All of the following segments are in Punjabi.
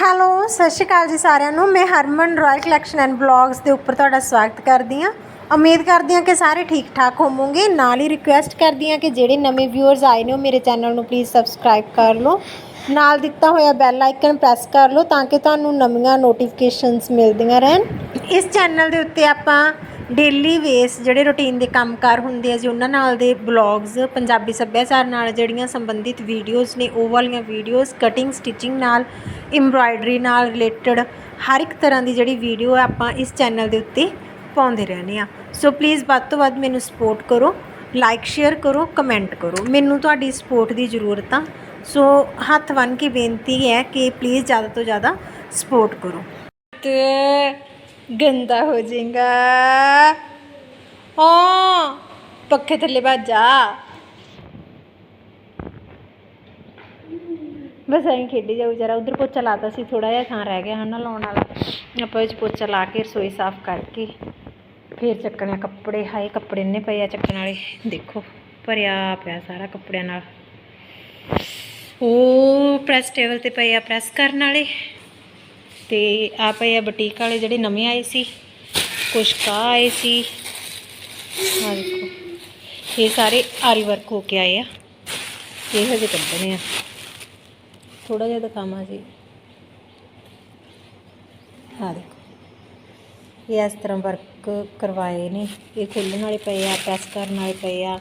ਹੈਲੋ, ਸਤਿ ਸ਼੍ਰੀ ਅਕਾਲ ਜੀ ਸਾਰਿਆਂ ਨੂੰ। ਮੈਂ Harman royal collection and blogs ਦੇ ਉੱਪਰ ਤੁਹਾਡਾ ਸਵਾਗਤ ਕਰਦੀ ਹਾਂ। ਉਮੀਦ ਕਰਦੀ ਹਾਂ ਕਿ ਸਾਰੇ ਠੀਕ ਠਾਕ ਹੋਵੋਗੇ। ਨਾਲ ਹੀ ਰਿਕੁਐਸਟ ਕਰਦੀ ਹਾਂ ਕਿ ਜਿਹੜੇ ਨਵੇਂ ਵਿਊਅਰਸ ਆਏ ਨੇ, ਉਹ ਮੇਰੇ ਚੈਨਲ ਨੂੰ ਪਲੀਜ਼ ਸਬਸਕ੍ਰਾਈਬ ਕਰ ਲਓ। ਨਾਲ ਦਿੱਤਾ ਹੋਇਆ ਬੈਲ ਆਈਕਨ ਪ੍ਰੈਸ ਕਰ ਲਓ ਤਾਂ ਕਿ ਤੁਹਾਨੂੰ ਨਵੀਆਂ ਨੋਟੀਫਿਕੇਸ਼ਨਸ ਮਿਲਦੀਆਂ ਰਹਿਣ। ਇਸ ਚੈਨਲ ਦੇ ਉੱਤੇ ਆਪਾਂ ਡੇਲੀ ਵੇਸ ਜਿਹੜੇ ਰੂਟੀਨ ਦੇ ਕੰਮਕਾਰ ਹੁੰਦੇ ਆ ਜੀ, ਉਹਨਾਂ ਨਾਲ ਦੇ ਬਲੌਗਸ ਪੰਜਾਬੀ ਸੱਭਿਆਚਾਰ ਨਾਲ ਜਿਹੜੀਆਂ ਸੰਬੰਧਿਤ ਵੀਡੀਓਜ਼ ਨੇ, ਉਹ ਵਾਲੀਆਂ ਵੀਡੀਓਜ਼ ਕਟਿੰਗ ਸਟਿਚਿੰਗ ਨਾਲ ਐਮਬਰਾਇਡਰੀ ਨਾਲ ਰਿਲੇਟਡ ਹਰ ਇੱਕ ਤਰ੍ਹਾਂ ਦੀ ਜਿਹੜੀ ਵੀਡੀਓ ਹੈ ਆਪਾਂ ਇਸ ਚੈਨਲ ਦੇ ਉੱਤੇ ਪਾਉਂਦੇ ਰਹਿੰਦੇ ਆ। ਸੋ ਪਲੀਜ਼ ਵੱਧ ਤੋਂ ਵੱਧ ਮੈਨੂੰ ਸਪੋਰਟ ਕਰੋ ਲਾਈਕ ਸ਼ੇਅਰ ਕਰੋ ਕਮੈਂਟ ਕਰੋ। ਮੈਨੂੰ ਤੁਹਾਡੀ ਸਪੋਰਟ ਦੀ ਜ਼ਰੂਰਤ ਆ। ਸੋ ਹੱਥ ਬੰਨ੍ਹ ਕੇ ਬੇਨਤੀ ਹੈ ਕਿ ਪਲੀਜ਼ ਜ਼ਿਆਦਾ ਤੋਂ ਜ਼ਿਆਦਾ ਸਪੋਰਟ ਕਰੋ। ਤੇ ਗੰਦਾ ਹੋ ਜਾਏਗਾ। ਹਾਂ, ਪੱਖੇ ਥੱਲੇ ਭੱਜ ਜਾ। ਬਸ ਐਂ ਖੇਡੀ ਜਾਊ ਜਰਾ, ਉਧਰ ਪੋਚਾ ਲਾਤਾ ਸੀ ਥੋੜਾ ਜਿਹਾ ਥਾਂ ਰਹਿ ਗਿਆ ਹਨ ਨਾ ਲਾਉਣ ਵਾਲਾ। ਆਪਾਂ ਵਿੱਚ ਪੋਚਾ ਲਾ ਕੇ ਰਸੋਈ ਸਾਫ਼ ਕਰਕੇ ਫਿਰ ਚੱਕਣੇ ਆ ਕੱਪੜੇ। ਹਾਏ, ਕੱਪੜੇ ਇੰਨੇ ਪਏ ਆ ਚੱਕਣ ਵਾਲੇ। ਦੇਖੋ, ਭਰਿਆ ਪਿਆ ਸਾਰਾ ਕੱਪੜਿਆਂ ਨਾਲ। ਉਹ ਪ੍ਰੈਸ ਟੇਬਲ ਤੇ ਪਏ ਆ ਪ੍ਰੈਸ ਕਰਨ ਵਾਲੇ। ਤੇ ਆ ਪਏ ਆ ਬੁਟੀਕ ਵਾਲੇ ਜਿਹੜੇ ਨਵੇਂ ਆਏ ਸੀ, ਕੁਛ ਕਾ ਆਏ ਸੀ। ਆ ਦੇਖੋ, ਇਹ ਸਾਰੇ ਆਰੀ ਵਰਕ ਹੋ ਕੇ ਆਏ ਆ। ਇਹ ਹਜੇ ਕੱਢਣੇ ਆ। ਥੋੜਾ ਜਿਹਾ ਦਿਖਾਵਾਂ ਜੀ। ਆ ਦੇਖੋ, ਇਹ ਇਸ ਤਰ੍ਹਾਂ ਵਰਕ ਕਰਵਾਏ ਨੇ। ਇਹ ਖੋਲਣ ਵਾਲੇ ਪਏ ਆ ਪ੍ਰੈਸ ਕਰਨ ਵਾਲੇ ਪਏ ਆ।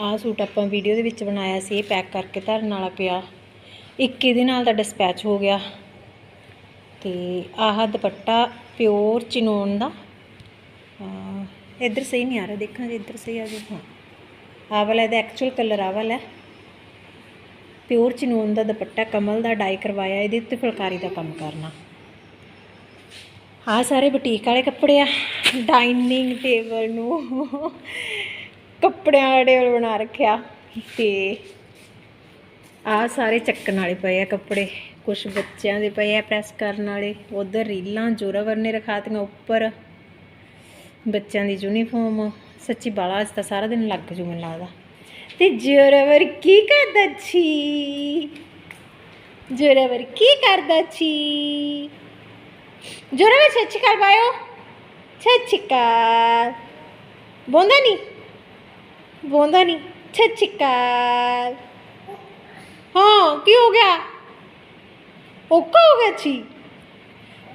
ਆਹ ਸੂਟ ਆਪਾਂ ਵੀਡੀਓ ਦੇ ਵਿੱਚ ਬਣਾਇਆ ਸੀ, ਇਹ ਪੈਕ ਕਰਕੇ ਧਰਨ ਵਾਲਾ ਪਿਆ। ਇੱਕ ਇਹਦੇ ਨਾਲ ਦਾ ਡਿਸਪੈਚ ਹੋ ਗਿਆ। ਤੇ ਆਹ ਦੁਪੱਟਾ ਪਿਓਰ ਚਿਨੋਨ ਦਾ। ਇੱਧਰ ਸਹੀ ਨਹੀਂ ਆ ਰਿਹਾ ਦੇਖਾਂ ਜੇ ਇੱਧਰ ਸਹੀ ਆ ਜੇ ਹਾਂ। ਆਹ ਵਾਲਾ ਇਹਦਾ ਐਕਚੁਅਲ ਕਲਰ ਆਹ ਵਾਲਾ ਪਿਓਰ ਚਿਨੋਨ ਦਾ ਦੁਪੱਟਾ ਕਮਲ ਦਾ ਡਾਈ ਕਰਵਾਇਆ ਇਹਦੇ ਉੱਤੇ ਫੁਲਕਾਰੀ ਦਾ ਕੰਮ ਕਰਨਾ। ਆਹ ਸਾਰੇ ਬੁਟੀਕ ਵਾਲੇ ਕੱਪੜੇ ਆ ਡਾਈਨਿੰਗ ਟੇਬਲ ਨੂੰ। ਕੱਪੜਿਆਂ ਵਾਲਾ ਟੇਬਲ ਬਣਾ ਰੱਖਿਆ। ਤੇ ਆਹ ਸਾਰੇ ਚੱਕਣ ਵਾਲੇ ਪਏ ਆ ਕੱਪੜੇ। ਕੁਝ ਬੱਚਿਆਂ ਦੇ ਪਏ ਆ ਪ੍ਰੈਸ ਕਰਨ ਵਾਲੇ। ਉਧਰ ਰੀਲਾਂ ਜੋਰਾਵਰ ਨੇ ਰਖਾਤੀਆਂ ਉੱਪਰ। ਬੱਚਿਆਂ ਦੀ ਯੂਨੀਫਾਰਮ ਸੱਚੀ ਬਾਲਾ ਅੱਜ ਤਾਂ ਸਾਰਾ ਦਿਨ ਲੱਗ ਜੂ ਮੈਨੂੰ ਲੱਗਦਾ। ਤੇ ਜੋਰਾਵਰ ਕੀ ਕਰਦਾ ਛੀ? ਜੋਰਾਵਰ ਕੀ ਕਰਦਾ ਛੀ? ਜੋਰਾਵਰ ਸੱਚੀ ਕਰ ਬਾਇਓ ਸੱਚੀ ਬੋਂਦਾ ਨਹੀਂ ਬੋਂਦਾ ਨਹੀਂ ਸੱਚੀ ਹਾਂ, ਕੀ ਹੋ ਗਿਆ? ਓਕਾ ਹੋ ਗਿਆ, ਛੀ।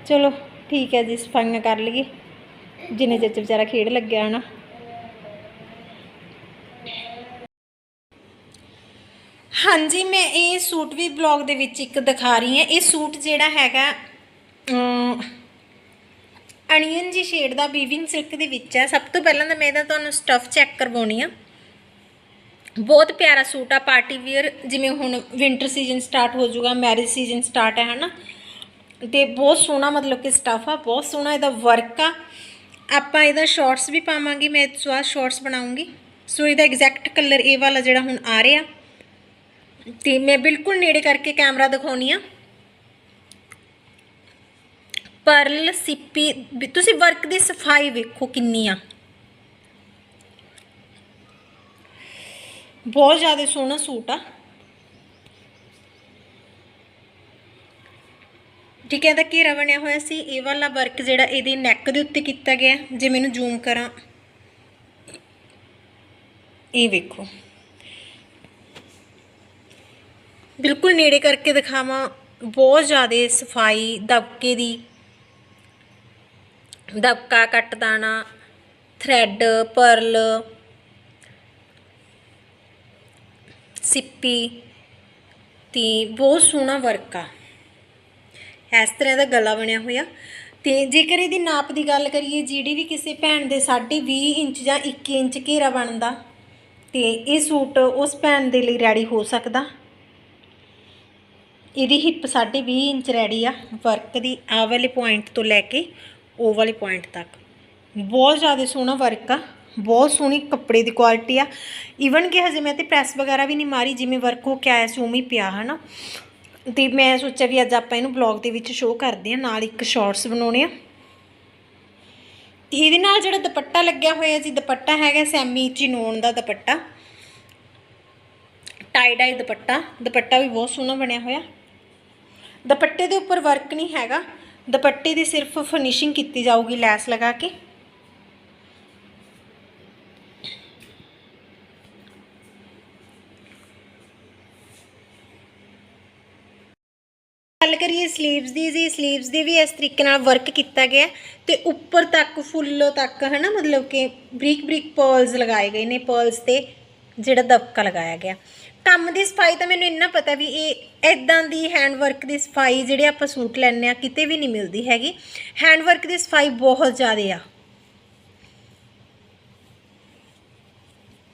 ਚਲੋ, ਠੀਕ ਹੈ ਜੀ, ਸਫਾਈਆਂ ਕਰ ਲਈਏ। ਜਿੰਨੇ ਚਿਰ 'ਚ ਵਿਚਾਰਾ ਖੇਡ ਲੱਗਿਆ ਹਨਾ। ਹਾਂਜੀ, ਮੈਂ ਇਹ ਸੂਟ ਵੀ ਬਲੌਗ ਦੇ ਵਿੱਚ ਇੱਕ ਦਿਖਾ ਰਹੀ ਹਾਂ। ਇਹ ਸੂਟ ਜਿਹੜਾ ਹੈਗਾ ਅਣੀਅਨ ਜੀ ਸ਼ੇਡ ਦਾ ਵੀਵਿੰਗ ਸਿਲਕ ਦੇ ਵਿੱਚ ਹੈ। ਸਭ ਤੋਂ ਪਹਿਲਾਂ ਤਾਂ ਮੈਂ ਇਹਦਾ ਤੁਹਾਨੂੰ ਸਟਫ ਚੈੱਕ ਕਰਵਾਉਣੀ ਆ। ਬਹੁਤ ਪਿਆਰਾ ਸੂਟ ਆ ਪਾਰਟੀ ਵੇਅਰ ਜਿਵੇਂ ਹੁਣ ਵਿంటర్ ਸੀਜ਼ਨ ਸਟਾਰਟ ਹੋ ਜਾਊਗਾ ਮੈਰਿਜ ਸੀਜ਼ਨ ਸਟਾਰਟ ਹੈ ਹਨਾ? ਤੇ ਬਹੁਤ ਸੋਹਣਾ ਮਤਲਬ ਕਿ ਸਟਫ ਆ, ਬਹੁਤ ਸੋਹਣਾ ਇਹਦਾ ਵਰਕ ਆ। ਆਪਾਂ ਇਹਦਾ ਸ਼ਾਰਟਸ ਵੀ ਪਾਵਾਂਗੇ, ਮੈਂ ਇਸ ਵਾਰ ਸ਼ਾਰਟਸ ਬਣਾਉਂਗੀ। ਸੋ ਇਹਦਾ ਐਗਜ਼ੈਕਟ ਕਲਰ ਇਹ ਵਾਲਾ ਜਿਹੜਾ ਹੁਣ ਆ ਰਿਹਾ। ਤੇ ਮੈਂ ਬਿਲਕੁਲ ਨੇੜੇ ਕਰਕੇ ਕੈਮਰਾ ਦਿਖਾਉਣੀ ਆ। ਪਰਲ ਸਿੱਪੀ, ਵੀ ਤੁਸੀਂ ਵਰਕ ਦੀ ਸਫ਼ਾਈ ਵੇਖੋ ਕਿੰਨੀ ਆ। ਬਹੁਤ ਜ਼ਿਆਦਾ ਸੋਹਣਾ ਸੂਟ ਆ। ਠੀਕ ਹੈ, ਇਹਦਾ ਘੇਰਾ ਬਣਿਆ ਹੋਇਆ ਸੀ। ਇਹ ਵਾਲਾ ਵਰਕ ਜਿਹੜਾ ਇਹਦੀ ਨੈਕ ਦੇ ਉੱਤੇ ਕੀਤਾ ਗਿਆ। ਜੇ ਮੈਨੂੰ ਜ਼ੂਮ ਕਰਾਂ। ਇਹ ਵੇਖੋ। ਬਿਲਕੁਲ ਨੇੜੇ ਕਰਕੇ ਦਿਖਾਵਾਂ। ਬਹੁਤ ਜ਼ਿਆਦਾ ਸਫ਼ਾਈ, ਦਬਕੇ ਦੀ। ਦਬਕਾ ਕੱਟ ਦਾਣਾ ਥ੍ਰੈਡ ਪਰਲ ਸਿੱਪੀ, ਤੇ ਬਹੁਤ ਸੋਹਣਾ ਵਰਕ ਆ। ਇਸ ਤਰ੍ਹਾਂ ਦਾ ਗਲਾ ਬਣਿਆ ਹੋਇਆ। ਤੇ ਜੇਕਰ ਇਹਦੀ ਨਾਪ ਦੀ ਗੱਲ ਕਰੀਏ, ਜਿਹੜੀ ਵੀ ਕਿਸੇ ਭੈਣ ਦੇ 20 ਇੰਚ ਜਾਂ 21 ਇੰਚ ਘੇਰਾ ਬਣਦਾ, ਤੇ ਇਹ ਸੂਟ ਉਸ ਭੈਣ ਦੇ ਲਈ ਰੈਡੀ ਹੋ ਸਕਦਾ। ਇਹਦੀ ਹਿੱਪ 20 ਇੰਚ ਰੈਡੀ ਆ ਵਰਕ ਦੀ ਆਹ ਵਾਲੇ ਪੁਆਇੰਟ ਤੋਂ ਲੈ ਕੇ ਉਹ ਵਾਲੇ ਪੁਆਇੰਟ ਤੱਕ। ਬਹੁਤ ਜ਼ਿਆਦਾ ਸੋਹਣਾ ਵਰਕ ਆ। ਬਹੁਤ ਸੋਹਣੀ ਕੱਪੜੇ ਦੀ ਕੁਆਲਿਟੀ ਆ। ਈਵਨ ਕਿ ਹਜੇ ਮੈਂ ਤੇ ਪ੍ਰੈਸ ਵਗੈਰਾ ਵੀ ਨਹੀਂ ਮਾਰੀ, ਜਿਵੇਂ ਵਰਕ ਹੋ ਕੇ ਆਇਆ ਸੀ, ਉਵੇਂ ਹੀ ਪਿਆ, ਹਨਾ। ਤੇ ਮੈਂ ਸੋਚਿਆ ਵੀ ਅੱਜ ਆਪਾਂ ਇਹਨੂੰ ਬਲੌਗ ਦੇ ਵਿੱਚ ਸ਼ੋਅ ਕਰਦੇ ਆ ਨਾਲ ਇੱਕ ਸ਼ਾਰਟਸ ਬਣਾਉਣੇ ਆ। ਇਹਦੇ ਨਾਲ ਜਿਹੜਾ ਦੁਪੱਟਾ ਲੱਗਿਆ ਹੋਇਆ ਜੀ, ਦੁਪੱਟਾ ਹੈਗਾ ਸੈਮੀ ਚਿਨੋਨ ਦਾ ਦੁਪੱਟਾ। ਟਾਈ ਡਾਈ ਦੁਪੱਟਾ ਦੁਪੱਟਾ ਵੀ ਬਹੁਤ ਸੋਹਣਾ ਬਣਿਆ ਹੋਇਆ। ਦੁਪੱਟੇ ਦੇ ਉੱਪਰ ਵਰਕ ਨਹੀਂ ਹੈਗਾ। ਦੁਪੱਟੇ ਦੀ ਸਿਰਫ ਫਿਨਿਸ਼ਿੰਗ ਕੀਤੀ ਜਾਊਗੀ ਲੈਸ ਲਗਾ ਕੇ ਗੱਲ ਕਰੀਏ 슬ੀਵਸ ਦੀ, ਜੀ 슬ੀਵਸ ਦੀ ਵੀ ਇਸ ਤਰੀਕੇ ਨਾਲ ਵਰਕ ਕੀਤਾ ਗਿਆ ਹੈ ਤੇ ਉੱਪਰ ਤੱਕ ਫੁੱਲ ਤੱਕ ਹਨਾ, ਮਤਲਬ ਕਿ ਬਰੀਕ ਬਰੀਕ ਪਰਲਸ ਲਗਾਏ ਗਏ ਨੇ ਪਰਲਸ ਤੇ ਜਿਹੜਾ ਦਬਕਾ ਲਗਾਇਆ ਗਿਆ। ਕੰਮ ਦੀ ਸਫ਼ਾਈ ਤਾਂ ਮੈਨੂੰ ਇੰਨਾ ਪਤਾ ਵੀ ਇਹ ਇਦਾਂ ਦੀ ਹੈਂਡ ਵਰਕ ਦੀ ਸਫ਼ਾਈ ਜਿਹੜੇ ਆਪਾਂ ਸੂਟ ਲੈਣੇ ਆ ਕਿਤੇ ਵੀ ਨਹੀਂ ਮਿਲਦੀ ਹੈਗੀ। ਹੈਂਡ ਵਰਕ ਦੀ ਸਫ਼ਾਈ ਬਹੁਤ ਜ਼ਿਆਦਾ ਆ।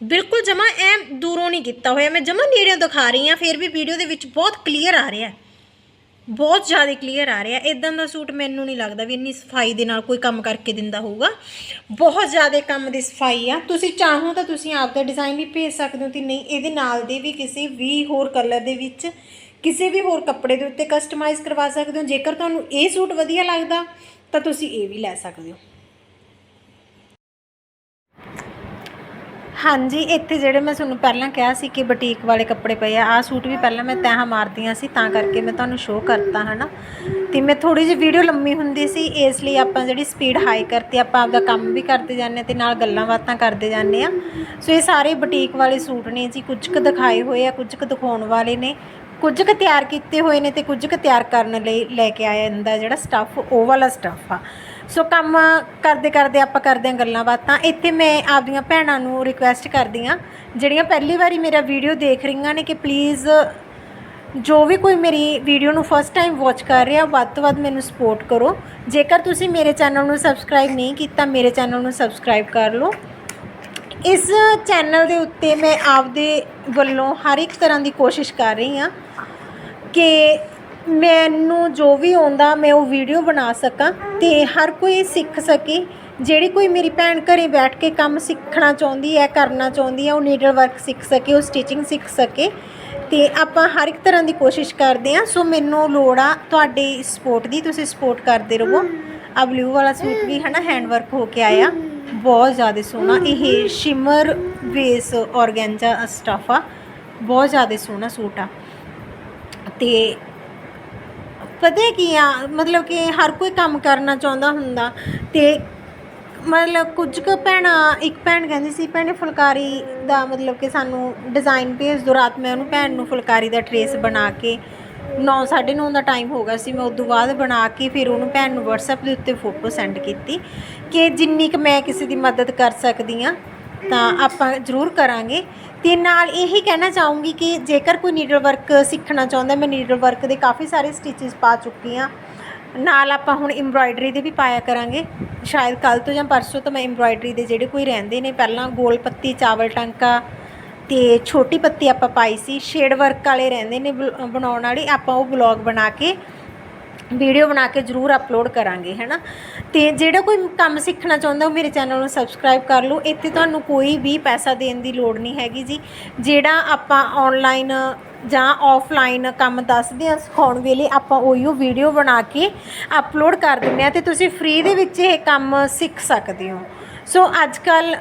ਬਿਲਕੁਲ ਜਮਾ ਐ ਦੂਰੋਂ ਨਹੀਂ ਕੀਤਾ ਹੋਇਆ। ਮੈਂ ਜਮਾ ਨੇੜਿਓਂ ਦਿਖਾ ਰਹੀ ਆ ਫਿਰ ਵੀ ਵੀਡੀਓ ਦੇ ਵਿੱਚ ਬਹੁਤ ਕਲੀਅਰ ਆ ਰਿਹਾ। ਬਹੁਤ ਜ਼ਿਆਦਾ ਕਲੀਅਰ ਆ ਰਿਹਾ। ਇਦਾਂ ਦਾ ਸੂਟ ਮੈਨੂੰ ਨਹੀਂ ਲੱਗਦਾ ਵੀ ਇੰਨੀ ਸਫ਼ਾਈ ਦੇ ਨਾਲ ਕੋਈ ਕੰਮ ਕਰਕੇ ਦਿੰਦਾ ਹੋਊਗਾ। ਬਹੁਤ ਜ਼ਿਆਦਾ ਕੰਮ ਦੀ ਸਫ਼ਾਈ ਆ। ਤੁਸੀਂ ਚਾਹੋ ਤਾਂ ਤੁਸੀਂ ਆਪ ਦਾ ਡਿਜ਼ਾਈਨ ਵੀ ਭੇਜ ਸਕਦੇ ਹੋ ਤੇ ਨਹੀਂ, ਇਹਦੇ ਨਾਲ ਦੇ ਵੀ ਕਿਸੇ ਵੀ ਹੋਰ ਕਲਰ ਦੇ ਵਿੱਚ, ਕਿਸੇ ਵੀ ਹੋਰ ਕੱਪੜੇ ਦੇ ਉੱਤੇ ਕਸਟਮਾਈਜ਼ ਕਰਵਾ ਸਕਦੇ ਹੋ। ਜੇਕਰ ਤੁਹਾਨੂੰ ਇਹ ਸੂਟ ਵਧੀਆ ਲੱਗਦਾ, ਤਾਂ ਤੁਸੀਂ ਇਹ ਵੀ ਲੈ ਸਕਦੇ ਹੋ। ਹਾਂਜੀ, ਇੱਥੇ ਜਿਹੜੇ ਮੈਂ ਤੁਹਾਨੂੰ ਪਹਿਲਾਂ ਕਿਹਾ ਸੀ ਕਿ ਬੁਟੀਕ ਵਾਲੇ ਕੱਪੜੇ ਪਏ ਆ ਆ ਸੂਟ ਵੀ ਪਹਿਲਾਂ ਮੈਂ ਤੈਹਾਂ ਮਾਰਦੀਆਂ ਸੀ, ਤਾਂ ਕਰਕੇ ਮੈਂ ਤੁਹਾਨੂੰ ਸ਼ੋਅ ਕਰਤਾ, ਹਨਾ? ਤੇ ਮੈਂ ਥੋੜੀ ਜਿਹੀ ਵੀਡੀਓ ਲੰਮੀ ਹੁੰਦੀ ਸੀ, ਇਸ ਲਈ ਆਪਾਂ ਜਿਹੜੀ ਸਪੀਡ ਹਾਈ ਕਰਤੀ, ਆਪਾਂ ਆਪਦਾ ਕੰਮ ਵੀ ਕਰਦੇ ਜਾਂਦੇ ਤੇ ਨਾਲ ਗੱਲਾਂ ਬਾਤਾਂ ਕਰਦੇ ਜਾਂਦੇ ਆ ਸੋ ਇਹ ਸਾਰੇ ਬੁਟੀਕ ਵਾਲੇ ਸੂਟ ਨੇ ਜੀ, ਕੁਝ ਕੁ ਦਿਖਾਏ ਹੋਏ ਆ, ਕੁਝ ਕੁ ਦਿਖਾਉਣ ਵਾਲੇ ਨੇ, ਕੁਝ ਕੁ ਤਿਆਰ ਕੀਤੇ ਹੋਏ ਨੇ ਤੇ ਕੁਝ ਕੁ ਤਿਆਰ ਕਰਨ ਲਈ ਲੈ ਕੇ ਆਇਆ ਜਾਂਦਾ ਜਿਹੜਾ ਸਟੱਫ ਉਹ ਵਾਲਾ ਸਟੱਫ ਆ। ਸੋ ਕੰਮ ਕਰਦੇ ਕਰਦੇ ਆਪਾਂ ਕਰਦੇ ਹਾਂ ਗੱਲਾਂ ਬਾਤਾਂ। ਇੱਥੇ ਮੈਂ ਆਪਦੀਆਂ ਭੈਣਾਂ ਨੂੰ ਰਿਕੁਐਸਟ ਕਰਦੀ ਹਾਂ, ਜਿਹੜੀਆਂ ਪਹਿਲੀ ਵਾਰੀ ਮੇਰਾ ਵੀਡੀਓ ਦੇਖ ਰਹੀਆਂ ਨੇ ਕਿ ਪਲੀਜ਼ ਜੋ ਵੀ ਕੋਈ ਮੇਰੀ ਵੀਡੀਓ ਨੂੰ ਫਸਟ ਟਾਈਮ ਵਾਚ ਕਰ ਰਿਹਾ, ਵੱਧ ਤੋਂ ਵੱਧ ਮੈਨੂੰ ਸਪੋਰਟ ਕਰੋ। ਜੇਕਰ ਤੁਸੀਂ ਮੇਰੇ ਚੈਨਲ ਨੂੰ ਸਬਸਕ੍ਰਾਈਬ ਨਹੀਂ ਕੀਤਾ, ਮੇਰੇ ਚੈਨਲ ਨੂੰ ਸਬਸਕ੍ਰਾਈਬ ਕਰ ਲਓ। ਇਸ ਚੈਨਲ ਦੇ ਉੱਤੇ ਮੈਂ ਆਪਦੇ ਵੱਲੋਂ ਹਰ ਇੱਕ ਤਰ੍ਹਾਂ ਦੀ ਕੋਸ਼ਿਸ਼ ਕਰ ਰਹੀ ਹਾਂ ਕਿ ਮੈਨੂੰ ਜੋ ਵੀ ਆਉਂਦਾ, ਮੈਂ ਉਹ ਵੀਡੀਓ ਬਣਾ ਸਕਾਂ ਅਤੇ ਹਰ ਕੋਈ ਸਿੱਖ ਸਕੇ। ਜਿਹੜੀ ਕੋਈ ਮੇਰੀ ਭੈਣ ਘਰ ਬੈਠ ਕੇ ਕੰਮ ਸਿੱਖਣਾ ਚਾਹੁੰਦੀ ਹੈ, ਕਰਨਾ ਚਾਹੁੰਦੀ ਹੈ, ਉਹ ਨੀਡਲ ਵਰਕ ਸਿੱਖ ਸਕੇ, ਉਹ ਸਟਿਚਿੰਗ ਸਿੱਖ ਸਕੇ। ਅਤੇ ਆਪਾਂ ਹਰ ਇੱਕ ਤਰ੍ਹਾਂ ਦੀ ਕੋਸ਼ਿਸ਼ ਕਰਦੇ ਹਾਂ। ਸੋ ਮੈਨੂੰ ਲੋੜ ਆ ਤੁਹਾਡੀ ਸਪੋਰਟ ਦੀ, ਤੁਸੀਂ ਸਪੋਰਟ ਕਰਦੇ ਰਹੋ। ਆ ਬਲੂ ਵਾਲਾ ਸੂਟ ਵੀ ਹੈ ਨਾ ਹੈਂਡ ਵਰਕ ਹੋ ਕੇ ਆਇਆ। ਬਹੁਤ ਜ਼ਿਆਦਾ ਸੋਹਣਾ। ਇਹ ਸ਼ਿਮਰ ਬੇਸ ਔਰਗੈਂਜਾ ਸਟਫ ਆ। ਬਹੁਤ ਜ਼ਿਆਦਾ ਸੋਹਣਾ ਸੂਟ ਆ। ਅਤੇ ਪਤਾ ਕੀ ਆ? ਮਤਲਬ ਕਿ ਹਰ ਕੋਈ ਕੰਮ ਕਰਨਾ ਚਾਹੁੰਦਾ ਹੁੰਦਾ ਤੇ ਮਤਲਬ ਕੁਝ ਕੁ ਭੈਣਾਂ, ਇੱਕ ਭੈਣ ਕਹਿੰਦੀ ਸੀ, ਭੈਣੇ ਫੁਲਕਾਰੀ ਦਾ ਮਤਲਬ ਕਿ ਸਾਨੂੰ ਡਿਜ਼ਾਈਨ ਭੇਜ ਦਿਓ। ਰਾਤ ਮੈਂ ਉਹਨੂੰ ਭੈਣ ਨੂੰ ਫੁਲਕਾਰੀ ਦਾ ਟਰੇਸ ਬਣਾ ਕੇ 9:30 ਦਾ ਟਾਈਮ ਹੋ ਗਿਆ ਸੀ। ਮੈਂ ਉਦੋਂ ਬਾਅਦ ਬਣਾ ਕੇ ਫਿਰ ਉਹਨੂੰ ਭੈਣ ਨੂੰ WhatsApp ਦੇ ਉੱਤੇ ਫੋਟੋ ਸੈਂਡ ਕੀਤੀ ਕਿ ਜਿੰਨੀ ਕੁ ਮੈਂ ਕਿਸੇ ਦੀ ਮਦਦ ਕਰ ਸਕਦੀ ਆ ਤਾਂ ਆਪਾਂ ਜ਼ਰੂਰ ਕਰਾਂਗੇ। ਅਤੇ ਨਾਲ ਇਹੀ ਕਹਿਣਾ ਚਾਹੂੰਗੀ ਕਿ ਜੇਕਰ ਕੋਈ ਨੀਡਲ ਵਰਕ ਸਿੱਖਣਾ ਚਾਹੁੰਦਾ, ਮੈਂ ਨੀਡਲ ਵਰਕ ਦੇ ਕਾਫੀ ਸਾਰੇ ਸਟਿਚਿਸ ਪਾ ਚੁੱਕੀ ਹਾਂ। ਨਾਲ ਆਪਾਂ ਹੁਣ ਐਮਬਰਾਇਡਰੀ ਦੇ ਵੀ ਪਾਇਆ ਕਰਾਂਗੇ। ਸ਼ਾਇਦ ਕੱਲ ਤੋਂ ਜਾਂ ਪਰਸੋਂ ਤੋਂ ਮੈਂ ਐਮਬਰਾਇਡਰੀ ਦੇ ਜਿਹੜੇ ਕੋਈ ਰਹਿੰਦੇ ਨੇ, ਪਹਿਲਾਂ ਗੋਲ ਪੱਤੀ, ਚਾਵਲ ਟਾਂਕਾ ਤੇ ਛੋਟੀ ਪੱਤੀ ਆਪਾਂ ਪਾਈ ਸੀ। ਸ਼ੇਡ ਵਰਕ ਵਾਲੇ ਰਹਿੰਦੇ ਨੇ ਬਲ- ਬਣਾਉਣ ਵਾਲੇ, ਆਪਾਂ ਉਹ ਬਲੌਗ ਬਣਾ ਕੇ ਵੀਡੀਓ ਬਣਾ ਕੇ ਜ਼ਰੂਰ ਅਪਲੋਡ ਕਰਾਂਗੇ, ਹੈਨਾ? ਤੇ ਜਿਹੜਾ ਕੋਈ ਕੰਮ ਸਿੱਖਣਾ ਚਾਹੁੰਦਾ ਉਹ ਮੇਰੇ ਚੈਨਲ ਨੂੰ ਸਬਸਕ੍ਰਾਈਬ ਕਰ ਲਓ। ਇੱਥੇ ਤੁਹਾਨੂੰ ਕੋਈ ਵੀ ਪੈਸਾ ਦੇਣ ਦੀ ਲੋੜ ਨਹੀਂ ਹੈਗੀ ਜੀ। ਜਿਹੜਾ ਆਪਾਂ ਆਨਲਾਈਨ ਜਾਂ ਆਫਲਾਈਨ ਕੰਮ ਦੱਸਦੇ ਆ ਸਿਖਾਉਣ ਵੇਲੇ ਆਪਾਂ ਉਹੀਓ ਵੀਡੀਓ ਬਣਾ ਕੇ ਅਪਲੋਡ ਕਰ ਦਿੰਦੇ ਆ ਤੇ ਤੁਸੀਂ ਫ੍ਰੀ ਦੇ ਵਿੱਚ ਇਹ ਕੰਮ ਸਿੱਖ ਸਕਦੇ ਹੋ। ਸੋ ਅੱਜ ਕੱਲ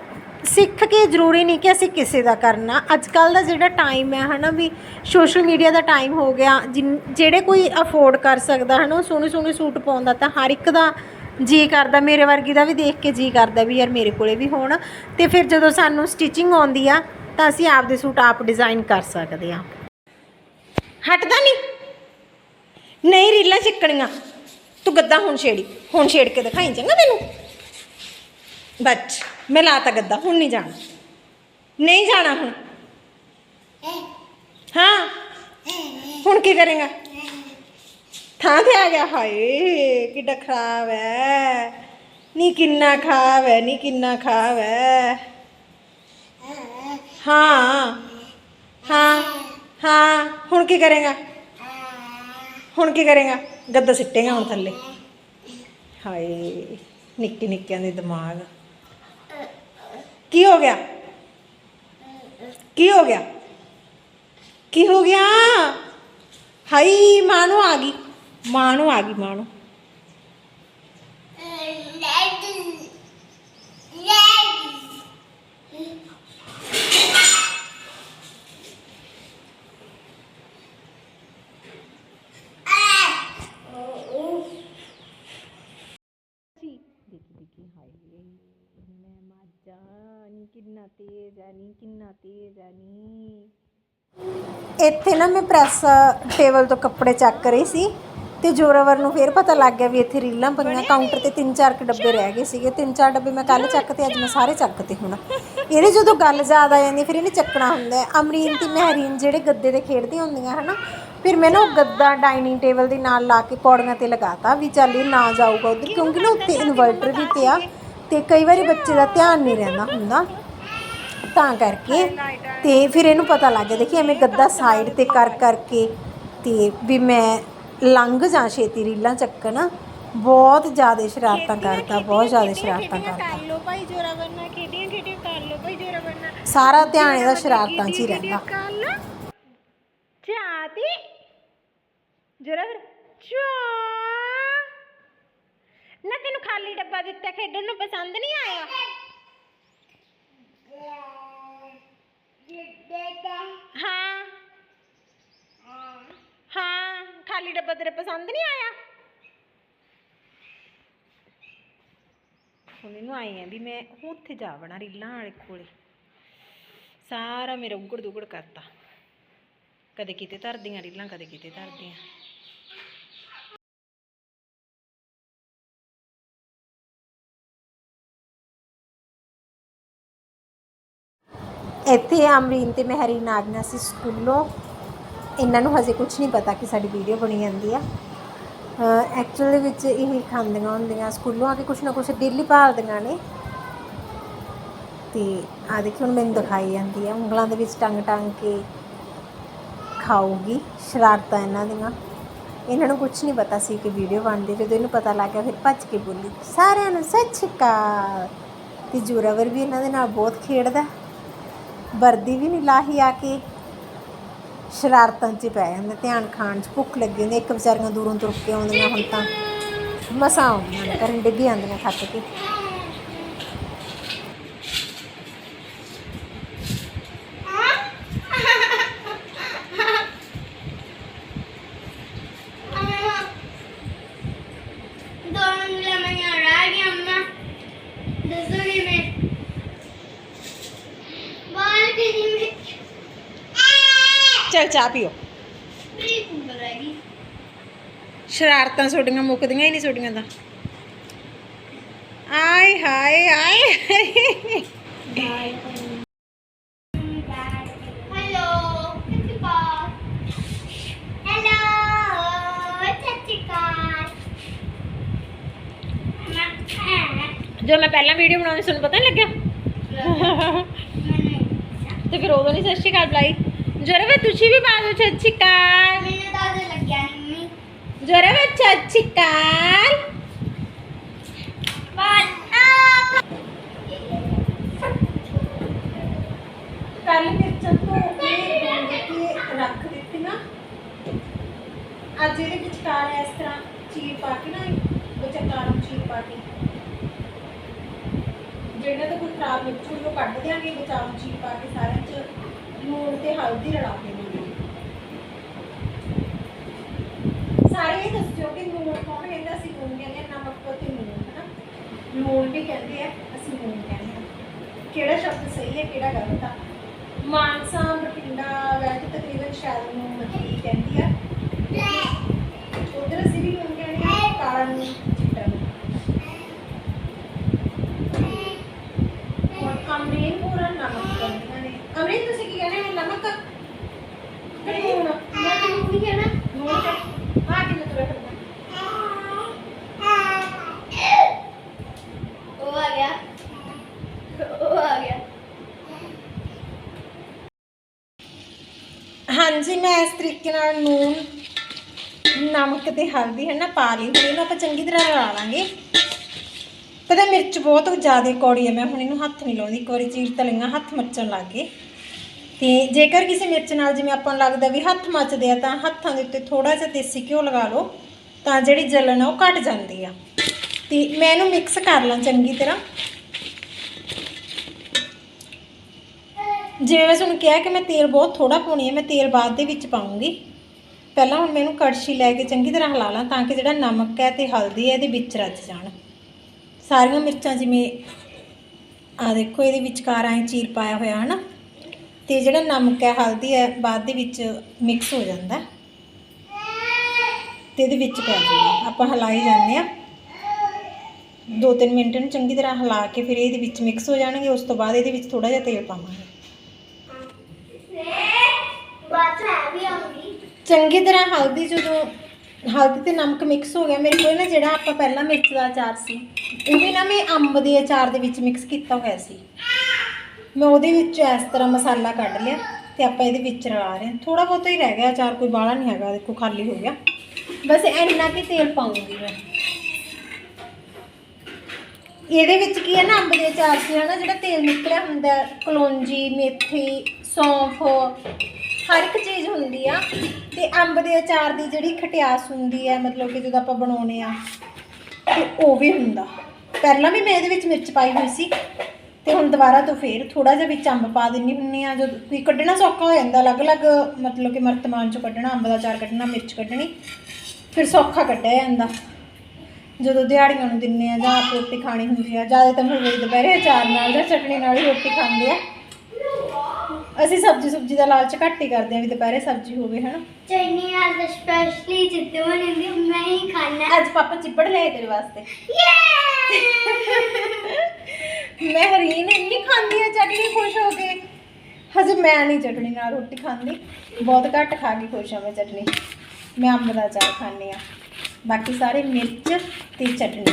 ਸਿੱਖ ਕੇ ਜ਼ਰੂਰੀ ਨਹੀਂ ਕਿ ਅਸੀਂ ਕਿਸੇ ਦਾ ਕਰਨਾ ਅੱਜ ਕੱਲ ਦਾ ਜਿਹੜਾ ਟਾਈਮ ਹੈ ਹਨਾ ਵੀ ਸੋਸ਼ਲ ਮੀਡੀਆ ਦਾ ਟਾਈਮ ਹੋ ਗਿਆ, ਜਿਨ- ਜਿਹੜੇ ਕੋਈ ਅਫੋਰਡ ਕਰ ਸਕਦਾ ਹਨਾ, ਉਹ ਸੋਹਣੇ ਸੋਹਣੇ ਸੂਟ ਪਾਉਂਦਾ ਤਾਂ ਹਰ ਇੱਕ ਦਾ ਜੀ ਕਰਦਾ, ਮੇਰੇ ਵਰਗੀ ਦਾ ਵੀ ਦੇਖ ਕੇ ਜੀ ਕਰਦਾ ਵੀ ਯਾਰ ਮੇਰੇ ਕੋਲੇ ਵੀ ਹੋਣ। ਤੇ ਫਿਰ ਜਦੋਂ ਸਾਨੂੰ ਸਟਿਚਿੰਗ ਆਉਂਦੀ ਆ, ਤਾਂ ਅਸੀਂ ਆਪਦੇ ਸੂਟ ਆਪ ਡਿਜ਼ਾਈਨ ਕਰ ਸਕਦੇ ਆ। ਹਟਦਾ ਨਹੀਂ। ਨਹੀਂ ਰੀਲਾਂ ਚੱਕਣੀਆਂ ਤੂੰ ਗੱਦਾ ਹੁਣ ਛੇੜੀ। ਹੁਣ ਛੇੜ ਕੇ ਦਿਖਾਈ ਚੰਗਾ ਮੈਨੂੰ ਬੱਚ। ਮੈਂ ਲਾਤਾ ਗੱਦਾ, ਹੁਣ ਨਹੀਂ ਜਾਣਾ। ਨਹੀਂ ਜਾਣਾ ਹੁਣ। ਹਾਂ। ਹੁਣ ਕੀ ਕਰੇਗਾ? ਥਾਂ ਤੇ ਆ ਗਿਆ, ਹਾਏ, ਕਿੱਡਾ ਖਰਾਬ ਹੈ ਨੀ ਕਿੰਨਾ ਖਰਾਬ ਹੈ ਨੀ ਕਿੰਨਾ ਖਰਾਬ ਹੈ ਹਾਂ। ਹਾਂ। ਹਾਂ। ਹੁਣ ਕੀ ਕਰੇਗਾ? ਹੁਣ ਕੀ ਕਰੇਗਾ? ਗੱਦਾ ਸਿੱਟੇਗਾ ਹੁਣ ਥੱਲੇ। ਹਾਏ, ਨਿੱਕੇ ਨਿੱਕਿਆਂ ਦੇ ਦਿਮਾਗ। ਕੀ ਹੋ ਗਿਆ? ਕੀ ਹੋ ਗਿਆ? ਕੀ ਹੋ ਗਿਆ? ਹਾਈ ਮਾਂ ਆ ਗਈ। ਮਾਂ ਆ ਗਈ ਮਾਂ ਨੂੰ ਕਿੰਨਾ ਤੇਜ਼ ਹੈ ਨੀ ਕਿੰਨਾ ਤੇਜ਼ ਹੈ ਨੀ। ਇੱਥੇ ਨਾ ਮੈਂ ਪ੍ਰੈਸ ਟੇਬਲ ਤੋਂ ਕੱਪੜੇ ਚੱਕ ਰਹੀ ਸੀ ਤੇ ਜੋਰਾਵਰ ਨੂੰ ਫੇਰ ਪਤਾ ਲੱਗ ਗਿਆ ਵੀ ਇੱਥੇ ਰੀਲਾਂ ਪਈਆਂ ਕਾਊਂਟਰ ਤੇ ਤਿੰਨ ਚਾਰ ਕੁ ਡੱਬੇ ਰਹਿ ਗਏ ਸੀਗੇ ਤਿੰਨ ਚਾਰ ਡੱਬੇ ਮੈਂ ਕੱਲ ਚੱਕਤੇ ਅੱਜ ਮੈਂ ਸਾਰੇ ਚੱਕਤੇ ਹੁਣ। ਇਹਦੇ ਜਦੋਂ ਗੱਲ ਜ਼ਿਆਦਾ ਆ ਜਾਂਦੀ ਫਿਰ ਇਹਨੇ ਚੱਕਣਾ ਹੁੰਦਾ। ਅਮਰੀਨ ਤੇ ਮਹਿਰੀਨ ਜਿਹੜੇ ਗੱਦੇ ਤੇ ਖੇਡਦੀਆਂ ਹੁੰਦੀਆਂ ਹਨਾ ਫਿਰ ਮੈਂ ਨਾ ਉਹ ਗੱਦਾ ਡਾਈਨਿੰਗ ਟੇਬਲ ਦੇ ਨਾਲ ਲਾ ਕੇ ਪੌੜੀਆਂ ਤੇ ਲਗਾਤਾ ਵੀ ਚੱਲ ਇਹ ਨਾ ਜਾਊਗਾ ਉਧਰ ਕਿਉਂਕਿ ਨਾ ਉੱਤੇ ਇਨਵਰਟਰ ਵੀ ਪਿਆ। ਤੇ ਕਈ ਵਾਰੀ ਬੱਚੇ ਦਾ ਧਿਆਨ ਨਹੀਂ ਰਹਿੰਦਾ ਹੁੰਦਾ। ਤਾਂ ਕਰਕੇ ਤੇ ਫਿਰ ਇਹਨੂੰ ਪਤਾ ਲੱਗ ਗਿਆ ਦੇਖੀ ਐਵੇਂ ਗੱਦਾ ਸਾਈਡ ਤੇ ਕਰ ਕਰਕੇ ਤੇ ਵੀ ਮੈਂ ਲੰਘ ਜਾ ਛੇਤੀ ਰੀਲਾਂ ਚੱਕਣ ਬਹੁਤ ਜ਼ਿਆਦਾ ਸ਼ਰਾਰਤਾਂ ਕਰਦਾ ਬਹੁਤ ਜ਼ਿਆਦਾ ਸ਼ਰਾਰਤਾਂ ਕਰਦਾ। ਕਰ ਲੋ ਭਾਈ ਜੋਰਾ ਵਰਨਾ ਖੇਡੀਆਂ ਖੇਡੀਆਂ ਕਰ ਲੋ ਭਾਈ ਜੋਰਾ ਵਰਨਾ। ਸਾਰਾ ਧਿਆਨ ਇਹਦਾ ਸ਼ਰਾਰਤਾਂ 'ਚ ਹੀ ਰਹਿੰਦਾ। ਕਰ ਲੋ ਚਾਤੀ ਜੋਰਾ ਚਾ ਨਾ ਤੈਨੂੰ ਖਾਲੀ ਡੱਬਾ ਦਿੱਤਾ, ਖੇਡਣ ਨੂੰ ਪਸੰਦ ਨਹੀਂ ਆਇਆ? ਹਾਂ। ਹਾਂ, ਖਾਲੀ ਡੱਬਾ ਤੇਰੇ ਪਸੰਦ ਨਹੀਂ ਆਇਆ? ਹੁਣ ਇਹਨੂੰ ਆਏ ਆ ਵੀ ਮੈਂ ਉੱਥੇ ਜਾ ਵਣਾ ਰੀਲਾਂ ਵਾਲੇ ਕੋਲੇ। ਸਾਰਾ ਮੇਰਾ ਉਗੜ ਦੁਗੜ ਕਰਤਾ। ਕਦੇ ਕਿਤੇ ਧਰਦੀਆਂ ਰੀਲਾਂ, ਕਦੇ ਕਿਤੇ ਧਰਦੀਆਂ। ਇੱਥੇ ਅਮਰੀਨ ਤੇ ਮਹਿਰੀਨ ਆ ਗਈਆਂ ਸੀ ਸਕੂਲੋਂ। ਇਹਨਾਂ ਨੂੰ ਹਜੇ ਕੁਝ ਨਹੀਂ ਪਤਾ ਕਿ ਸਾਡੀ ਵੀਡੀਓ ਬਣੀ ਜਾਂਦੀ ਆ। ਐਕਚੁਅਲ ਦੇ ਵਿੱਚ ਇਹ ਖਾਂਦੀਆਂ ਹੁੰਦੀਆਂ, ਸਕੂਲੋਂ ਆ ਕੇ ਕੁਝ ਨਾ ਕੁਝ ਡੇਲੀ ਭਾਲਦੀਆਂ ਨੇ। ਤੇ ਆ ਦੇਖੀ, ਹੁਣ ਮੈਨੂੰ ਦਿਖਾਈ ਜਾਂਦੀ ਆ, ਉਂਗਲਾਂ ਦੇ ਵਿੱਚ ਟੰਗ ਟੰਗ ਕੇ ਖਾਊਗੀ, ਸ਼ਰਾਰਤਾਂ ਇਹਨਾਂ ਦੀਆਂ। ਇਹਨਾਂ ਨੂੰ ਕੁਝ ਨਹੀਂ ਪਤਾ ਸੀ ਕਿ ਵੀਡੀਓ ਬਣਦੀ, ਜਦੋਂ ਇਹਨੂੰ ਪਤਾ ਲੱਗ ਗਿਆ, ਫਿਰ ਭੱਜ ਕੇ ਬੋਲੀ, ਸਾਰਿਆਂ ਨੂੰ ਸਤਿ ਸ਼੍ਰੀ ਤੇ ਜੋਰਾਵਰ ਵੀ ਇਹਨਾਂ ਦੇ ਨਾਲ ਬਹੁਤ ਖੇਡਦਾ। ਵਰਦੀ ਵੀ ਨਹੀਂ ਲਾਹੀ ਆ ਕੇ ਸ਼ਰਾਰਤਾਂ 'ਚ ਪੈ ਜਾਂਦੇ, ਧਿਆਨ ਖਾਣ 'ਚ ਭੁੱਖ ਲੱਗੀ ਹੁੰਦੀ, ਇੱਕ ਵਿਚਾਰੀਆਂ ਦੂਰੋਂ ਤੁਰ ਕੇ ਆਉਂਦੀਆਂ ਹੁਣ ਤਾਂ ਮਸਾਂ ਆਉਂਦੀਆਂ ਨੇ ਕਰਨ ਡਿੱਗੀ ਜਾਂਦੀਆਂ ਥੱਕ ਕੇ। ਚਲ ਚਾਹ ਪੀਓ। ਸ਼ਰਾਰਤਾਂ ਛੋਡੀਆਂ ਮੁੱਕਦੀਆਂ ਹੀ ਨਹੀਂ ਛੋਡੀਆਂ ਦਾ। ਆਏ ਹਾਏ ਆਏ ਜੋ ਮੈਂ ਪਹਿਲਾਂ ਵੀਡੀਓ ਬਣਾਉਣੀ ਤੁਹਾਨੂੰ ਪਤਾ ਨਹੀਂ ਲੱਗਿਆ? ਤੇ ਫਿਰ ਉਦੋਂ ਨਹੀਂ ਸੱਚੀ ਕਾਲ ਬੁਲਾਈ। జ్వరవే తుషి బాధ చచ్చికాల్ జ్వరవే చచ్చికాల్ ਕੱਲ ਕਿਚਨ ਤੋਂ ਰੱਖ ਦਿੱਤੀ ਨਾ। ਅੱਜ ਇਹਦੇ ਵਿਚਕਾਰ ਇਸ ਤਰ੍ਹਾਂ ਜਿਹੜਾ ਤਾਂ ਕੋਈ ਖਰਾਬ ਨਿਕਲੂ ਉਹ ਕੱਢ ਦਿਆਂਗੇ ਵਿਚਾਰ ਨੂੰ ਪਾ ਕੇ ਸਾਰਿਆਂ ਚ। ਲੂਣ ਤੇ ਹਲਦੀ ਰਲਾ ਦੇਵਾਂਗੇ ਸਾਰੇ ਇਹ ਦੱਸਿਓ ਕਿ ਲੂਣ ਕੌਣ ਕਹਿੰਦਾ ਅਸੀਂ ਲੂਣ ਕਹਿੰਦੇ ਹਾਂ ਨਮਕ ਤੇ ਲੂਣ, ਹਨਾ? ਲੂਣ ਵੀ ਕਹਿੰਦੇ ਆ, ਅਸੀਂ ਲੂਣ ਕਹਿੰਦੇ ਹਾਂ ਕਿਹੜਾ ਸ਼ਬਦ ਸਹੀ ਹੈ, ਕਿਹੜਾ ਗਲਤ ਆ? ਮਾਨਸਾ, ਬਠਿੰਡਾ ਵੈਸੇ ਤਕਰੀਬਨ ਸ਼ਾਇਦ ਨੂੰ ਮੱਛੀ ਕਹਿੰਦੀ ਆ। ਉਧਰ ਅਸੀਂ ਵੀ ਲੂਣ ਕਹਿੰਦੇ ਆ ਕਾਲਾ ਨੂੰ ਚਿੱਟਾ ਨੂੰ ਹੁਣ ਅਮਰੀਨ ਪੂਰਾ ਨਮਕ ਕਹਿੰਦੀਆਂ ਨੇ। ਅਮਰੀਨ ਤੁਸੀਂ ਹਾਂਜੀ, ਮੈਂ ਇਸ ਤਰੀਕੇ ਨਾਲ ਨੂਨ, ਨਮਕ ਤੇ ਹਲਦੀ ਹੈ ਨਾ ਪਾ ਲਈ ਹੁਣ ਇਹਨੂੰ ਆਪਾਂ ਚੰਗੀ ਤਰ੍ਹਾਂ ਰਲਾ ਲਾਂਗੇ। ਪਤਾ, ਮਿਰਚ ਬਹੁਤ ਜ਼ਿਆਦਾ ਕੌੜੀ ਹੈ, ਮੈਂ ਹੁਣ ਇਹਨੂੰ ਹੱਥ ਨਹੀਂ ਲਾਉਂਦੀ, ਇੱਕ ਵਾਰੀ ਚੀਰ ਤਾਂ ਹੱਥ ਮੱਚਣ ਲੱਗ ਗਏ। ਤੇ ਜੇਕਰ ਕਿਸੇ ਮਿਰਚ ਨਾਲ ਜਿਵੇਂ ਆਪਾਂ ਨੂੰ ਲੱਗਦਾ ਵੀ ਹੱਥ ਮੱਚਦੇ ਆ ਤਾਂ ਹੱਥਾਂ ਦੇ ਉੱਤੇ ਥੋੜਾ ਜਿਹਾ ਦੇਸੀ ਘਿਓ ਲਗਾ ਲਓ, ਤਾਂ ਜਿਹੜੀ ਜਲਣ ਆ ਉਹ ਘਟ ਜਾਂਦੀ ਆ। ਤੇ ਮੈਂ ਇਹਨੂੰ ਮਿਕਸ ਕਰ ਲਾਂ ਚੰਗੀ ਤਰ੍ਹਾਂ। ਜਿਵੇਂ ਮੈਂ ਤੁਹਾਨੂੰ ਕਿਹਾ ਕਿ ਮੈਂ ਤੇਲ ਬਹੁਤ ਥੋੜਾ ਪਾਉਣੀ ਹੈ ਮੈਂ ਤੇਲ ਬਾਅਦ ਦੇ ਵਿੱਚ ਪਾਉਂਗੀ। ਪਹਿਲਾਂ ਹੁਣ ਮੈਨੂੰ ਕੜਛੀ ਲੈ ਕੇ ਚੰਗੀ ਤਰ੍ਹਾਂ ਹਿਲਾ ਲਾਂ ਤਾਂ ਕਿ ਜਿਹੜਾ ਨਮਕ ਹੈ ਤੇ ਹਲਦੀ ਹੈ ਇਹਦੇ ਵਿੱਚ ਰੱਜ ਜਾਣ। ਸਾਰੀਆਂ ਮਿਰਚਾਂ ਜਿਵੇਂ ਆ ਦੇਖੋ ਇਹਦੇ ਵਿਚਕਾਰ ਐਂ ਚੀਰ ਪਾਇਆ ਹੋਇਆ ਹਨਾ। ਤੇ ਜਿਹੜਾ ਨਮਕ ਹੈ, ਹਲਦੀ ਹੈ, ਬਾਅਦ ਦੇ ਵਿੱਚ ਮਿਕਸ ਹੋ ਜਾਂਦਾ ਹੈ। ਤੇ ਇਹਦੇ ਵਿੱਚ ਪੈ ਜਾਊਗਾ। ਆਪਾਂ ਹਿਲਾਈ ਜਾਂਦੇ ਆ ਦੋ ਤਿੰਨ ਮਿੰਟ ਨੂੰ ਚੰਗੀ ਤਰ੍ਹਾਂ ਹਿਲਾ ਕੇ ਫਿਰ ਇਹਦੇ ਵਿੱਚ ਮਿਕਸ ਹੋ ਜਾਣਗੇ। ਉਸ ਤੋਂ ਬਾਅਦ ਇਹਦੇ ਵਿੱਚ ਥੋੜਾ ਜਿਹਾ ਤੇਲ ਪਾਵਾਂਗੇ। ਚੰਗੀ ਤਰ੍ਹਾਂ ਹਲਦੀ ਜਦੋਂ, ਹਲਦੀ ਤੇ ਨਮਕ ਮਿਕਸ ਹੋ ਗਿਆ, ਮੇਰੇ ਕੋਲ ਨਾ ਜਿਹੜਾ ਆਪਾਂ ਪਹਿਲਾਂ ਮਿਰਚ ਦਾ ਅਚਾਰ ਸੀ, ਉਹ ਵੀ ਨਾ ਮੈਂ ਅੰਬ ਦੇ ਅਚਾਰ ਦੇ ਵਿੱਚ ਮਿਕਸ ਕੀਤਾ ਹੋਇਆ ਸੀ। ਮੈਂ ਉਹਦੇ ਵਿੱਚ ਇਸ ਤਰ੍ਹਾਂ ਮਸਾਲਾ ਕੱਢ ਲਿਆ ਤੇ ਆਪਾਂ ਇਹਦੇ ਵਿੱਚ ਰਲਾ ਰਹੇ ਹਾਂ। ਥੋੜਾ ਬਹੁਤਾ ਹੀ ਰਹਿ ਗਿਆ ਅਚਾਰ ਕੋਈ ਬਾਹਲਾ ਨਹੀਂ ਹੈਗਾ ਦੇਖੋ ਖਾਲੀ ਹੋ ਗਿਆ। ਬਸ ਇੰਨਾ ਕਿ ਤੇਲ ਪਾਉਂਗੀ ਮੈਂ। ਇਹਦੇ ਵਿੱਚ ਕੀ ਹੈ ਨਾ ਅੰਬ ਦੇ ਅਚਾਰ 'ਚ ਹੈ ਨਾ ਜਿਹੜਾ ਤੇਲ ਨਿਕਲਿਆ ਹੁੰਦਾ ਹੈ, ਕਲੌਂਜੀ ਮੇਥੀ ਸੌਂਫ ਹਰ ਇੱਕ ਚੀਜ਼ ਹੁੰਦੀ ਆ। ਤੇ ਅੰਬ ਦੇ ਅਚਾਰ ਦੀ ਜਿਹੜੀ ਖਟਿਆਸ ਹੁੰਦੀ ਹੈ ਮਤਲਬ ਕਿ ਜਦੋਂ ਆਪਾਂ ਬਣਾਉਨੇ ਆ ਤੇ ਉਹ ਵੀ ਹੁੰਦਾ। ਪਹਿਲਾਂ ਵੀ ਮੈਂ ਇਹਦੇ ਵਿੱਚ ਮਿਰਚ ਪਾਈ ਹੋਈ ਸੀ। ਤੇ ਹੁਣ ਦੁਬਾਰਾ ਤੋਂ ਫੇਰ ਥੋੜਾ ਜਿਹਾ ਵਿੱਚ ਅੰਬ ਪਾ ਦਿੰਨੀ ਹੁੰਨੀ ਆ ਜਦੋਂ ਵੀ ਕੱਢਣਾ ਸੌਖਾ ਹੋ ਜਾਂਦਾ ਅਲੱਗ-ਅਲੱਗ ਮਤਲਬ ਕਿ ਮਰਤਮਾਨ ਚੋਂ ਕੱਢਣਾ ਅੰਬ ਦਾ ਅਚਾਰ ਕੱਢਣਾ ਮਿਰਚ ਕੱਢਣੀ ਫਿਰ ਸੌਖਾ ਕੱਢਿਆ ਜਾਂਦਾ। ਜਦੋਂ ਦਿਹਾੜੀਆਂ ਨੂੰ ਦਿੰਨੇ ਆ ਜਾਂ ਆਪ ਰੋਟੀ ਖਾਣੀ ਹੁੰਦੀ ਆ ਜ਼ਿਆਦਾਤਰ ਹੁਣ ਲੋਕ ਦੁਪਹਿਰੇ ਅਚਾਰ ਨਾਲ ਜਾਂ ਚਟਣੀ ਨਾਲ ਹੀ ਰੋਟੀ ਖਾਂਦੇ ਆ। ਅਸੀਂ ਸਬਜ਼ੀ ਸੁਬਜ਼ੀ ਦਾ ਲਾਲਚ ਘੱਟ ਹੀ ਕਰਦੇ ਆ ਵੀ ਦੁਪਹਿਰੇ ਸਬਜ਼ੀ ਹੋਵੇ ਹਨਾ? ਚਟਨੀ ਨਾਲ ਸਪੈਸ਼ਲੀ ਜਿੱਤੇ ਬਣਦੀ ਮੈਂ ਹੀ ਖਾਣਾ। ਅੱਜ ਪਾਪਾ ਚਿੱਪੜ ਲਏ ਤੇਰੇ ਵਾਸਤੇ। ਯੇ ਮੈਂ ਹਰੀਨ ਇੰਨੀ ਖਾਂਦੀ ਆ, ਚਟਨੀ ਖੁਸ਼ ਹੋ ਕੇ। ਹਜੇ ਮੈਂ ਨਹੀਂ ਚਟਨੀ ਨਾਲ ਰੋਟੀ ਖਾਂਦੀ। ਬਹੁਤ ਘੱਟ ਖਾ ਕੇ ਖੁਸ਼ ਹਾਂ ਮੈਂ ਚਟਨੀ। ਮੈਂ ਅੰਬ ਦਾ ਅਚਾਰ ਖਾਂਦੀ ਆ। ਬਾਕੀ ਸਾਰੇ ਮਿਰਚ ਤੇ ਚਟਨੀ।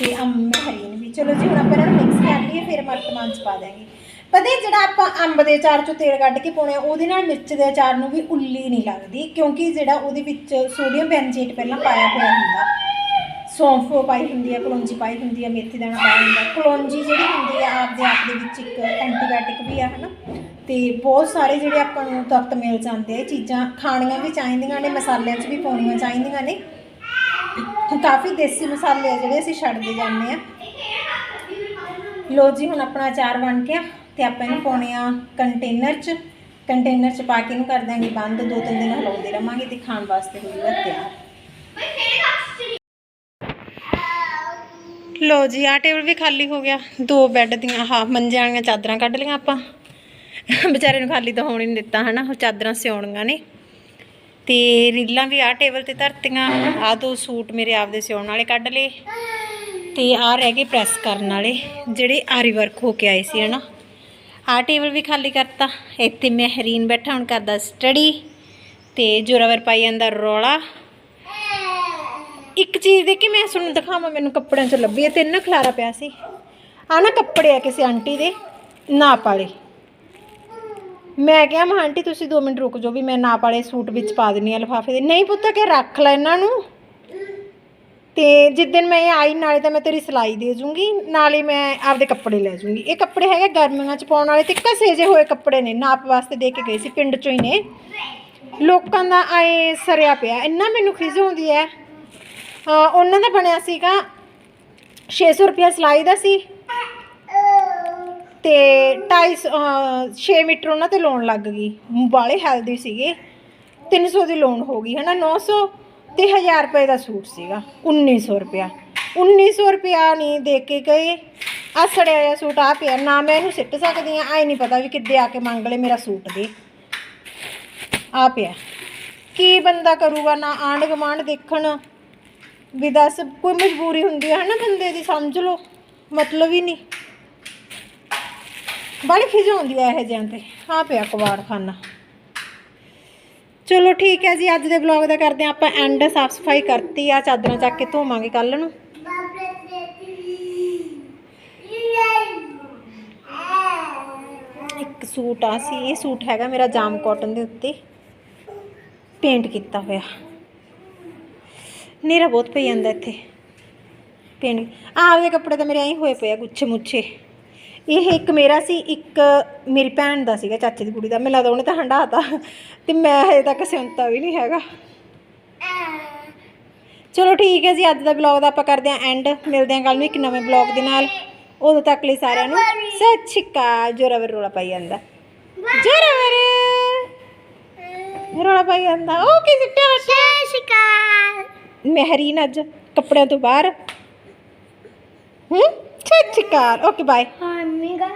ਤੇ ਅੰਬ ਮੈਂ ਹਰੀਨ ਵੀ। ਚਲੋ ਜੀ, ਹੁਣ ਆਪਾਂ ਇਹਨਾਂ ਨੂੰ ਮਿਕਸ ਕਰ ਲਈਏ, ਫਿਰ ਮਰਤਮਾਨ ਚ ਪਾ ਦਿਆਂਗੇ। ਪਤਾ ਜਿਹੜਾ ਆਪਾਂ ਅੰਬ ਦੇ ਅਚਾਰ ਚੋਂ ਤੇਲ ਕੱਢ ਕੇ ਪਾਉਣੇ ਆ, ਉਹਦੇ ਨਾਲ ਮਿਰਚ ਦੇ ਅਚਾਰ ਨੂੰ ਵੀ ਉੱਲੀ ਨਹੀਂ ਲੱਗਦੀ, ਕਿਉਂਕਿ ਜਿਹੜਾ ਉਹਦੇ ਵਿੱਚ ਸੋਡੀਅਮ ਬੈਂਜੇਟ ਪਹਿਲਾਂ ਪਾਇਆ ਹੋਇਆ ਹੁੰਦਾ ਸੌਂਫੋ ਪਾਈ ਹੁੰਦੀ ਹੈ ਕਲੌਂਜੀ ਪਾਈ ਹੁੰਦੀ ਹੈ ਮੇਥੀ ਦਾਣਾ ਪਾਇਆ ਹੁੰਦਾ। ਕਲੌਂਜੀ ਜਿਹੜੀ ਹੁੰਦੀ ਹੈ ਆਪਦੇ ਆਪ ਦੇ ਵਿੱਚ ਇੱਕ ਐਂਟੀਬਾਇਓਟਿਕ ਵੀ ਆ, ਹਨਾ? ਤੇ ਬਹੁਤ ਸਾਰੇ ਜਿਹੜੇ ਆਪਾਂ ਨੂੰ ਤੱਤ ਮਿਲ ਜਾਂਦੇ ਆ, ਇਹ ਚੀਜ਼ਾਂ ਖਾਣੀਆਂ ਵੀ ਚਾਹੀਦੀਆਂ ਨੇ, ਮਸਾਲਿਆਂ 'ਚ ਵੀ ਪਾਉਣੀਆਂ ਚਾਹੀਦੀਆਂ ਨੇ। ਕਾਫੀ ਦੇਸੀ ਮਸਾਲੇ ਆ ਜਿਹੜੇ ਅਸੀਂ ਛੱਡਦੇ ਜਾਂਦੇ ਆ। ਲੋ ਜੀ, ਹੁਣ ਆਪਣਾ ਅਚਾਰ ਬਣ ਗਿਆ ਤੇ ਆਪਾਂ ਇਹਨੂੰ ਪਾਉਣੇ ਆ ਕੰਟੇਨਰ 'ਚ। ਕੰਟੇਨਰ 'ਚ ਪਾ ਕੇ ਇਹਨੂੰ ਕਰ ਦਾਂਗੇ ਬੰਦ ਦੋ ਤਿੰਨ ਦਿਨ ਹਲਾਉਂਦੇ ਰਵਾਂਗੇ ਤੇ ਖਾਣ ਵਾਸਤੇ ਹੋ ਜਾਊਗਾ ਤਿਆਰ। ਲੋ ਜੀ ਆ ਟੇਬਲ ਵੀ ਖਾਲੀ ਹੋ ਗਿਆ। ਦੋ ਬੈੱਡ ਦੀਆਂ, ਆਹ ਮੰਜਿਆਂ ਵਾਲੀਆਂ ਚਾਦਰਾਂ ਕੱਢ ਲਈਆਂ ਆਪਾਂ। ਵਿਚਾਰੇ ਨੂੰ ਖਾਲੀ ਤਾਂ ਹੋਣ ਹੀ ਨਹੀਂ ਦਿੱਤਾ, ਹਨਾ? ਉਹ ਚਾਦਰਾਂ ਸਿਉਣੀਆਂ ਨੇ। ਤੇ ਰੀਲਾਂ ਵੀ ਆ ਟੇਬਲ ਤੇ ਧਰਤੀਆਂ। ਆ ਦੋ ਸੂਟ ਮੇਰੇ ਆਪਦੇ ਸਿਉਣ ਵਾਲੇ ਕੱਢ ਲਏ। ਤੇ ਆ ਰਹਿ ਗਏ ਪ੍ਰੈਸ ਕਰਨ ਵਾਲੇ, ਜਿਹੜੇ ਆਰੀ ਵਰਕ ਹੋ ਕੇ ਆਏ ਸੀ, ਹਨਾ? ਆ ਟੇਬਲ ਵੀ ਖਾਲੀ ਕਰਤਾ। ਇੱਥੇ ਮਹਿਰੀਨ ਬੈਠਾ, ਹੁਣ ਕਰਦਾ ਸਟੱਡੀ ਤੇ ਜੋਰਾਵਰ ਪਾਈ ਜਾਂਦਾ ਰੌਲਾ। ਇੱਕ ਚੀਜ਼ ਦੇ ਕਿ ਮੈਂ, ਤੁਹਾਨੂੰ ਦਿਖਾਵਾਂ, ਮੈਨੂੰ ਕੱਪੜਿਆਂ 'ਚ ਲੱਭੀ ਹੈ, ਤਿੰਨ ਖਲਾਰਾ ਪਿਆ ਸੀ। ਆ ਨਾ ਕੱਪੜੇ ਆ ਕਿਸੇ ਆਂਟੀ ਦੇ, ਨਾਪ ਵਾਲੇ। ਮੈਂ ਕਿਹਾ, ਮੈਂ ਆਂਟੀ, ਤੁਸੀਂ 2 ਮਿੰਟ ਰੁਕ ਜਾਓ ਵੀ ਮੈਂ ਨਾਪ ਵਾਲੇ ਸੂਟ ਵਿੱਚ ਪਾ ਦਿੰਨੀ ਆ ਲਿਫਾਫੇ ਦੇ। ਨਹੀਂ ਪੁੱਤ ਕਿ ਰੱਖ ਲੈ ਇਹਨਾਂ ਨੂੰ। ਤੇ ਜਿੱਦਣ ਮੈਂ ਇਹ ਆਈ, ਨਾਲੇ ਤਾਂ ਮੈਂ ਤੇਰੀ ਸਿਲਾਈ ਦੇ ਜੂੰਗੀ, ਨਾਲੇ ਮੈਂ ਆਪਦੇ ਕੱਪੜੇ ਲੈ ਜੂੰਗੀ। ਇਹ ਕੱਪੜੇ ਹੈਗੇ ਗਰਮੀਆਂ 'ਚ ਪਾਉਣ ਵਾਲੇ, ਤੇ ਘਸੇ ਜੇ ਹੋਏ ਕੱਪੜੇ ਨੇ, ਨਾਪ ਵਾਸਤੇ ਦੇ ਕੇ ਗਏ ਸੀ, ਪਿੰਡ 'ਚੋਂ ਹੀ ਨੇ। ਲੋਕਾਂ ਦਾ ਆਏ ਸਰਿਆ ਪਿਆ, ਇੰਨਾ ਮੈਨੂੰ ਖਿਜ ਹੁੰਦੀ ਹੈ। ਉਹਨਾਂ ਦਾ ਬਣਿਆ ਸੀਗਾ 600 ਰੁਪਿਆ ਸਿਲਾਈ ਦਾ ਸੀ। ਤੇ 250 6 ਮੀਟਰ ਉਹਨਾਂ ਤੇ ਲੋਨ ਲੱਗ ਗਈ। ਬਾਲੇ ਹੈਲਦੀ ਸੀਗੇ। 300 ਦੀ ਲੋਨ ਹੋ ਗਈ, ਹਨਾ 900 ਤੇ 1000 ਰੁਪਏ ਦਾ ਸੂਟ ਸੀਗਾ 1900 ਰੁਪਿਆ 1900 ਰੁਪਿਆ ਨਹੀਂ ਦੇ ਕੇ ਗਏ। ਆ ਸੜਿਆ ਹੋਇਆ ਸੂਟ ਆ ਪਿਆ, ਨਾ ਮੈਂ ਇਹਨੂੰ ਸਿੱਟ ਸਕਦੀ ਆ ਆਈ ਨਹੀਂ ਪਤਾ ਵੀ ਕਿੱਦੇ ਆ ਕੇ ਮੰਗ ਲੈ ਮੇਰਾ ਸੂਟ ਦੇ। ਆ ਪਿਆ। ਕੀ ਬੰਦਾ ਕਰੂਗਾ ਨਾ ਆਂਢ ਗੁਆਂਢ ਦੇਖਣ? ਵੀ ਦੱਸ, ਕੋਈ ਮਜਬੂਰੀ ਹੁੰਦੀ ਹੈ ਨਾ ਬੰਦੇ ਦੀ, ਸਮਝ ਲਓ। ਮਤਲਬ ਹੀ ਨਹੀਂ। ਬੜੀ ਖਿਜਾਉਂਦੀ ਹੈ ਇਹ ਜਿਹਾਂ ਤੇ ਆ ਪਿਆ ਕਬਾੜ ਚਲੋ ਠੀਕ ਹੈ ਜੀ, ਅੱਜ ਦੇ ਵਲੌਗ ਦਾ ਕਰਦੇ ਹਾਂ ਆਪਾਂ ਐਂਡ ਸਾਫ਼ ਸਫ਼ਾਈ ਕਰਤੀ ਆ, ਚਾਦਰਾਂ ਚੱਕ ਕੇ ਧੋਵਾਂਗੇ ਕੱਲ ਨੂੰ। ਇੱਕ ਸੂਟ ਆ ਸੀ, ਇਹ ਸੂਟ ਹੈਗਾ ਮੇਰਾ ਜਾਮ ਕਾਟਨ ਦੇ ਉੱਤੇ ਪੇਂਟ ਕੀਤਾ ਹੋਇਆ। ਹਨੇਰਾ ਬਹੁਤ ਪਈ ਜਾਂਦਾ ਇੱਥੇ। ਪੇਂਟ ਆਪਦੇ ਕੱਪੜੇ ਤਾਂ ਮੇਰੇ ਐਂ ਹੋਏ ਪਏ ਆ, ਗੁੱਛੇ ਮੁੱਛੇ। ਇਹ ਇੱਕ ਮੇਰਾ ਸੀ, ਇੱਕ ਮੇਰੀ ਭੈਣ ਦਾ ਸੀਗਾ, ਚਾਚੇ ਦੀ ਕੁੜੀ ਦਾ। ਮੈਨੂੰ ਲੱਗਦਾ ਉਹਨੇ ਤਾਂ ਹੰਡਾਤਾ ਤੇ ਮੈਂ ਹਜੇ ਤੱਕ ਸਿਉਂਤਾ ਵੀ ਨਹੀਂ ਹੈਗਾ। ਚਲੋ ਠੀਕ ਹੈ ਜੀ, ਅੱਜ ਦਾ ਵਲੌਗ ਦਾ ਆਪਾਂ ਕਰਦੇ ਹਾਂ ਐਂਡ ਮਿਲਦੇ ਹਾਂ ਕੱਲ ਨੂੰ ਇੱਕ ਨਵੇਂ ਵਲੌਗ ਦੇ ਨਾਲ। ਉਦੋਂ ਤੱਕ ਲਈ ਸਾਰਿਆਂ ਨੂੰ ਸਤਿ ਸ਼੍ਰੀ ਅਕਾਲ। ਜੋਰਾਵਰ ਰੋਲਾ ਪਾਈ ਜਾਂਦਾ। ਜੋਰਾਵਰ ਰੋਲਾ ਪਾਈ ਜਾਂਦਾ। ਉਹ ਕੀ ਸਿੱਟਿਆ ਸਤਿ ਸ਼੍ਰੀ ਅਕਾਲ। ਮਹਿਰੀਨ ਅੱਜ ਕੱਪੜਿਆਂ ਤੋਂ ਬਾਹਰ। ਹੂੰ? ਸਤਿ ਸ਼੍ਰੀ ਅਕਾਲ। ਓਕੇ ਬਾਏ ਮੰਮੀ ਦਾ